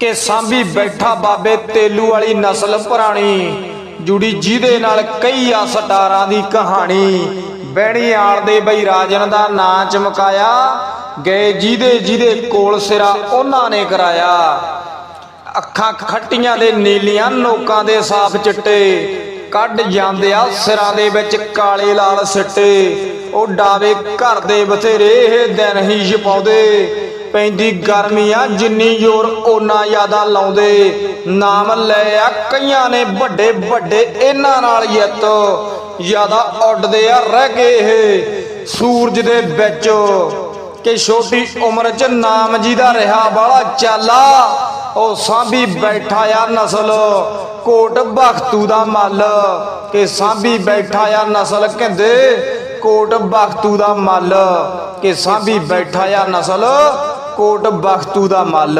ਕਿ ਸਾਂਭੀ ਬੈਠਾ ਬਾਬੇ ਤੇਲੂ ਵਾਲੀ ਨਸਲ ਪੁਰਾਣੀ, ਜੁੜੀ ਜਿਹਦੇ ਨਾਲ ਕਈ ਆ ਸਟਾਰਾਂ ਦੀ ਕਹਾਣੀ। ਬਹਿਣੀ ਆਲ ਦੇ ਬਈ ਰਾਜਨ ਦਾ ਨਾਂ ਚਮਕਾਇਆ, ਗਏ ਜਿਹਦੇ ਜਿਹਦੇ ਕੋਲ ਸਿਰਾ ਉਹਨਾਂ ਨੇ ਕਰਾਇਆ। ਅੱਖਾਂ ਖੱਟੀਆਂ ਦੇ ਨੀਲੀਆਂ, ਨੋਕਾਂ ਦੇ ਸਾਫ਼ ਚਿੱਟੇ, ਕੱਢ ਜਾਂਦੇ ਆ ਸਿਰਾਂ ਦੇ ਵਿੱਚ ਕਾਲੇ ਲਾਲ ਸਿੱਟੇ। ਉਹ ਡਾਵੇ ਘਰ ਦੇ ਬਥੇਰੇ, ਇਹ ਦਿਨ ਹੀ ਛਪਾਉਂਦੇ। ਪੈਂਦੀ ਗਰਮੀ ਆ ਜਿੰਨੀ ਜ਼ੋਰ ਓਨਾ ਜ਼ਿਆਦਾ ਲਾਉਂਦੇ। ਨਾਮ ਲੈ ਆ ਕਈਆਂ ਨੇ ਵੱਡੇ ਵੱਡੇ ਇਹਨਾਂ ਨਾਲ ਯਤ ਜ਼ਿਆਦਾ ਉੱਡਦੇ ਆ ਰਹਿ ਗਏ ਇਹ ਸੂਰਜ ਦੇ ਵਿੱਚ। ਕਿ ਛੋਟੀ ਉਮਰ 'ਚ ਨਾਮ ਜੀ ਦਾ ਰਿਹਾ ਬਾਲਾ ਚਾਲਾ, ਉਹ ਸਾਂਭੀ ਬੈਠਾ ਆ ਨਸਲ। ਕੋਟ ਬਖਤੂ ਦਾ ਮੱਲ, ਕਿ ਸਾਂਭੀ ਬੈਠਾ ਆ ਨਸਲ ਕਹਿੰਦੇ। ਕੋਟ ਬਖਤੂ ਦਾ ਮੱਲ, ਕਿ ਸਾਂਭੀ ਬੈਠਾ ਆ ਨਸਲ। ਕੋਟ ਬਖਤੂ ਦਾ ਮੱਲ।